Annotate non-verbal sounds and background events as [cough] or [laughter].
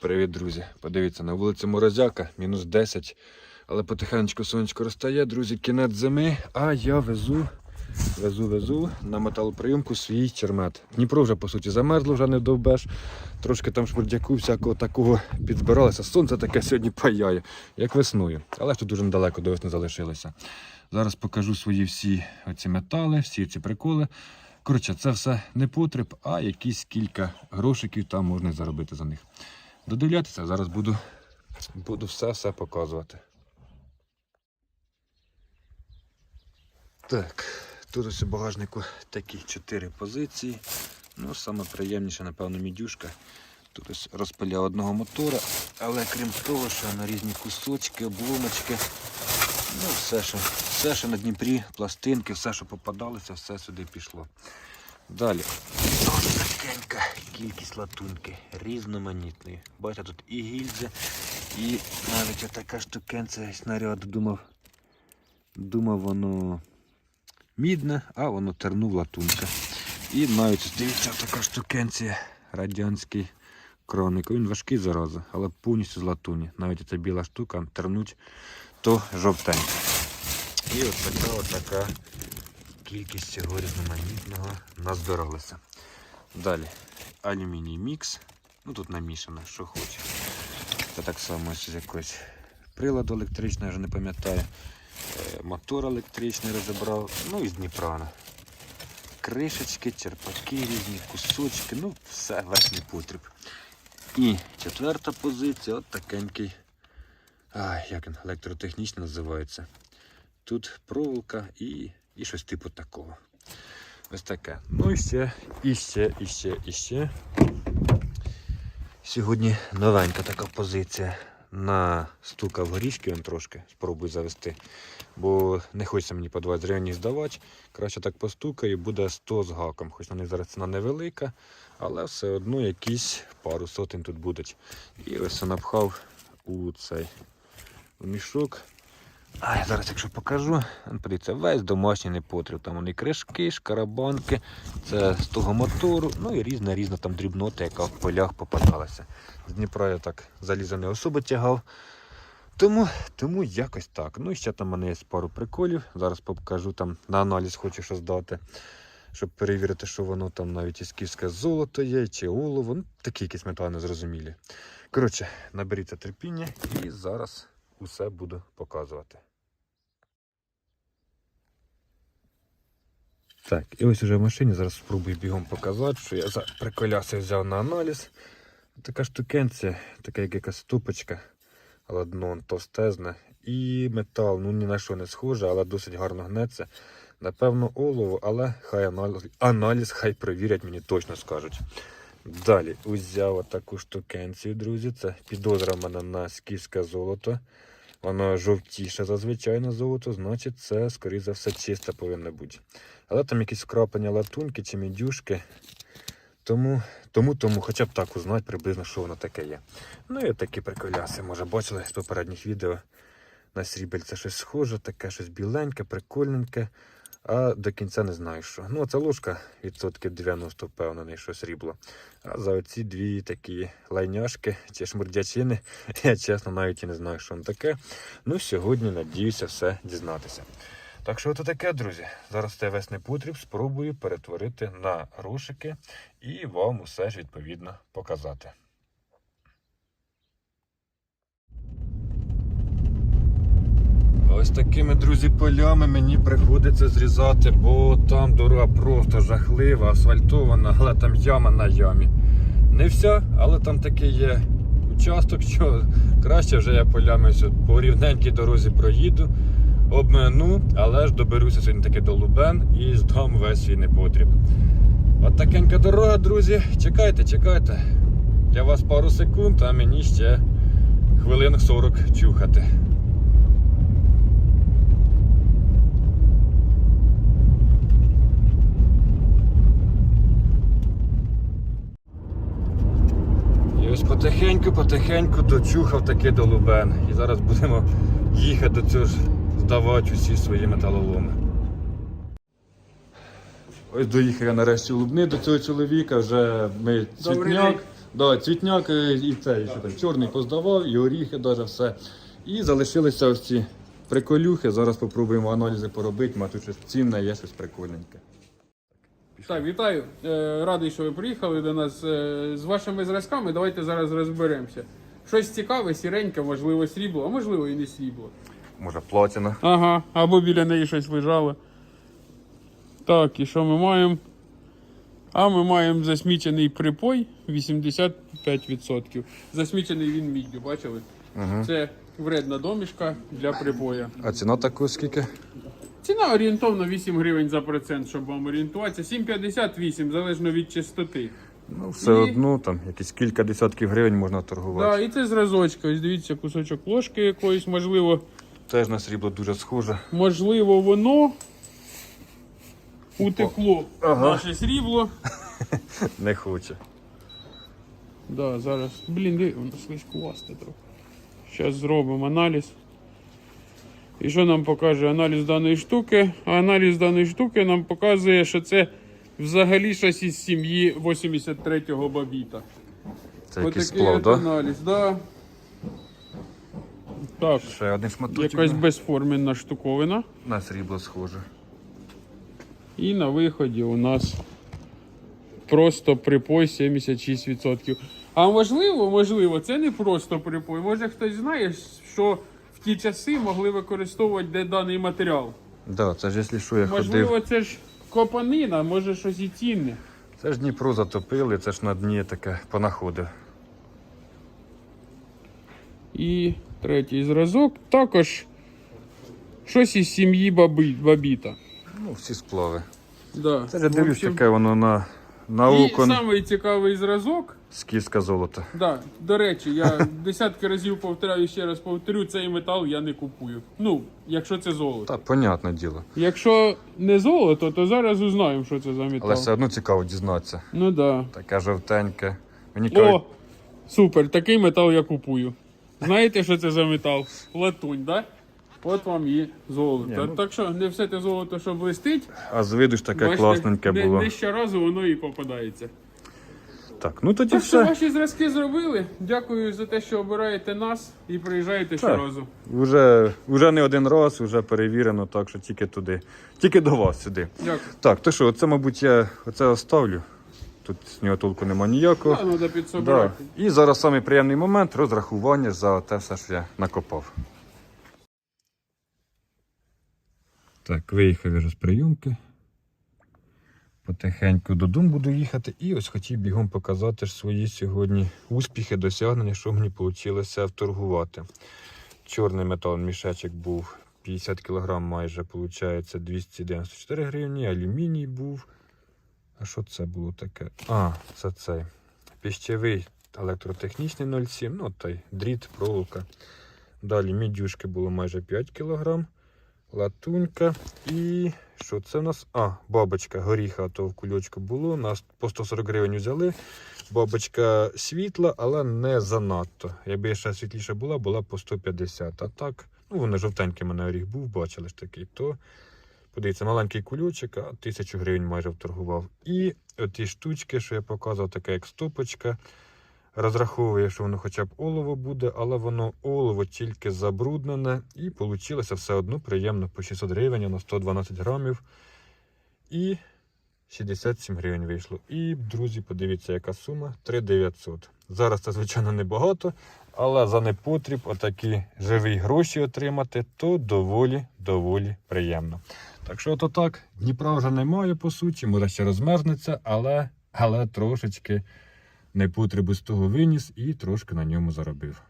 Привіт, друзі! Подивіться, на вулиці Морозяка, мінус 10. Але потихеньку сонечко розтає, друзі, кінець зими, а я везу, везу, везу на металоприйомку свій чермет. Дніпро вже, по суті, замерзло, вже не довбеш. Трошки там шмурдяку всякого такого підзбиралося. Сонце таке сьогодні паяє, як весною. Але ж тут дуже недалеко до весни залишилося. Зараз покажу свої всі оці метали, всі ці приколи. Коротше, це все не потреб, а якісь кілька грошиків там можна заробити за них. Додивлятися, зараз буду, буду все-все показувати. Так, тут ось у багажнику такі чотири позиції. Ну, саме приємніше, напевно, мідюшка. Тут ось розпиля одного мотора, але крім того, що на різні кусочки, обломочки, ну, все, що, все, що на Дніпрі, пластинки, все, що попадалося, все сюди пішло. Далі. Ось кількість латунки, різноманітної. Бачите, тут і гільзи, і навіть отака штукенця снаряд думав. Думав, воно мідне, а воно тернув латунка. І навіть дивіться, така штукенція, радянський кроник. Він важкий зараза, але повністю з латуні. Навіть ця біла штука тернуть, то жовтенька. І от така от така кількість цього різноманітного назбиралася. Далі алюміній мікс. Ну тут намішано, що хоче. Це так само з якогось приладу електричного, я вже не пам'ятаю. Е, Мотор електричний розібрав, ну і з Дніпрана. Кришечки, черпаки різні, кусочки, ну все, весь непотріб. І четверта позиція, от такенький. Ай, як він електротехнічно називається. Тут проволока і, і щось типу такого. Ось таке. Ну і ще, і ще, і ще, і ще. Сьогодні новенька така позиція. На стука в горішки він трошки спробую завести. Бо не хочеться мені по 20 гривень здавати. Краще так постукаю, буде 100 з гаком. Хоч на них зараз ціна невелика, але все одно якісь пару сотень тут будуть. І ось я напхав у цей мішок. А я зараз, якщо покажу, подивіться, весь домашній непотріб. Там вони кришки, шкарабанки, це з того мотору, ну і різна різна там дрібнота, яка в полях попадалася. З Дніпра я так залізо не особо тягав. Тому, тому якось так. Ну і ще там в мене є пару приколів. Зараз покажу там на аналіз хочу що здати, щоб перевірити, що воно там навіть ісківське золото є, чи олово. Ну, такі якісь метали незрозумілі. Коротше, наберіться терпіння і зараз усе буду показувати. Так, і ось уже в машині зараз спробую бігом показати, що я за приколяси взяв на аналіз. Така штукенція, така як якась ступочка, але дно товстезне. І метал, ну ні на що не схоже, але досить гарно гнеться. Напевно, олово, але хай аналіз, аналіз хай перевірять, мені точно скажуть. Далі узяв таку штукенцію, друзі. Це підозра в мене на скіфське золото. Воно жовтіше зазвичай на золото, значить це, скоріше за все, чисте повинно бути. Але там якісь вкраплення латунки чи мідюшки. Тому, тому, тому хоча б так узнати приблизно, що воно таке є. Ну і такі приколяси, може, бачили з попередніх відео. На срібельце щось схоже, таке щось біленьке, прикольненьке. А до кінця не знаю що. Ну, це ложка відсотків 90 впевнений, що срібло. А за оці дві такі лайняшки чи шмурдячини, [laughs] я чесно навіть і не знаю, що воно таке. Ну, сьогодні надіюся все дізнатися. Так що, ото таке, друзі. Зараз цей весь непотріб спробую перетворити на грошики і вам усе ж відповідно показати. Ось такими, друзі, полями мені приходиться зрізати, бо там дорога просто жахлива, асфальтована, але там яма на ямі. Не вся, але там такий є участок, що краще вже я полями по рівненькій дорозі проїду, обмину, але ж доберуся сьогодні таки до Лубен і здам весь свій непотріб. От такенька дорога, друзі. Чекайте, чекайте. Для вас пару секунд, а мені ще хвилин 40 чухати. І ось потихеньку, потихеньку дочухав таки до Лубен. І зараз будемо їхати до цього ж здавати усі свої металоломи. Ось доїхав я нарешті Лубни до цього чоловіка, вже ми цвітняк. Да, цвітняк е, і цей, що там, чорний поздавав, і оріхи, даже все. І залишилися ось ці приколюхи. Зараз спробуємо аналізи поробити, тут щось цінне, є щось прикольненьке. Так, вітаю. Е, Радий, що ви приїхали до нас е, з вашими зразками. Давайте зараз розберемося. Щось цікаве, сіреньке, можливо, срібло, а можливо і не срібло. Може, платіна. Ага, або біля неї щось лежало. Так, і що ми маємо? А ми маємо засмічений припой 85%. Засмічений він міддю, бачили? Угу. Це вредна домішка для припоя. А ціна таку скільки? Ціна орієнтовно 8 гривень за процент, щоб вам орієнтуватися. 7,58 залежно від частоти. Ну, все І- одно, там якісь кілька десятків гривень можна торгувати. Да, і це зразочка. Ось дивіться, кусочок ложки якоїсь, можливо, Теж на срібло дуже схоже. можливо, воно утекло Ага. наше срібло. [laughs] Не хоче. Да, зараз. Блін, диви, воно слизькувасте трохи. Зараз зробимо аналіз. І що нам покаже аналіз даної штуки? А аналіз даної штуки нам показує, що це взагалі щось із сім'ї 83-го бабіта. Це якийсь Отакий сплав, так? Аналіз, да. Так, Ще один шматочок. якась безформенна штуковина. На срібло схоже. І на виході у нас просто припой 76%. А можливо, можливо, це не просто припой. Може хтось знає, що в ті часи могли використовувати де даний матеріал. Да, це ж якщо що я Можливо, ходив. це ж копанина, може щось і цінне. Це ж Дніпро затопили, це ж на дні таке понаходив. І третій зразок також щось із сім'ї баби, бабіта. Ну, всі сплави. Да. Це я дивлюсь общем, таке воно на, на І око самий цікавий зразок скіска золота. Да, до речі, я десятки разів повторяю ще раз повторю, цей метал я не купую. Ну, якщо це золото. Та, понятне діло. Якщо не золото, то зараз узнаємо, що це за метал. Але все одно цікаво дізнатися. Ну да. Таке жовтеньке. Мені кажуть, О! Супер, такий метал я купую. Знаєте, що це за метал? Латунь, да? От вам і золото. Ні, ну- Так що не все те золото, що блистить, а з виду ж таке бачите, класненьке не, було. не щоразу воно і попадається. Так, ну тоді Так що все. ваші зразки зробили. Дякую за те, що обираєте нас і приїжджаєте щоразу. Уже, уже не один раз, вже перевірено, так що тільки туди. Тільки до вас сюди. Дякую. Так, то що, оце, мабуть, я оце оставлю. Тут з нього толку нема ніякого. Да, треба Да. підсобрати. І зараз самий приємний момент розрахування за те все, що я накопав. Так, виїхав я з прийомки. Потихеньку додому буду їхати. І ось хотів бігом показати свої сьогодні успіхи, досягнення, що мені вийшло вторгувати. Чорний метал мішечок був 50 кг майже, виходить 294 гривні, алюміній був. А що це було таке? А, це цей. Піщевий електротехнічний 0,7, ну той дріт, проволока. Далі мідюшки було майже 5 кг. Латунька. І що це в нас? А, бабочка горіха, то в кульочку було. Нас по 140 гривень взяли. Бабочка світла, але не занадто. Якби ще світліша була, була по 150. А так, ну вони жовтенький мене оріх був, бачили ж такий, то Подивіться, маленький кульочок, а тисячу гривень майже вторгував. І оті штучки, що я показував, така як стопочка. Розраховує, що воно хоча б олово буде, але воно олово тільки забруднене. І вийшло все одно приємно по 600 гривень на 112 грамів. І 67 гривень вийшло. І, друзі, подивіться, яка сума 3900. Зараз це, звичайно, небагато, але за непотріб отакі живі гроші отримати, то доволі, доволі приємно. Так що, то так, Дніпра вже немає, по суті, може ще розмерзнеться, але, але трошечки Непотреби з того виніс і трошки на ньому заробив.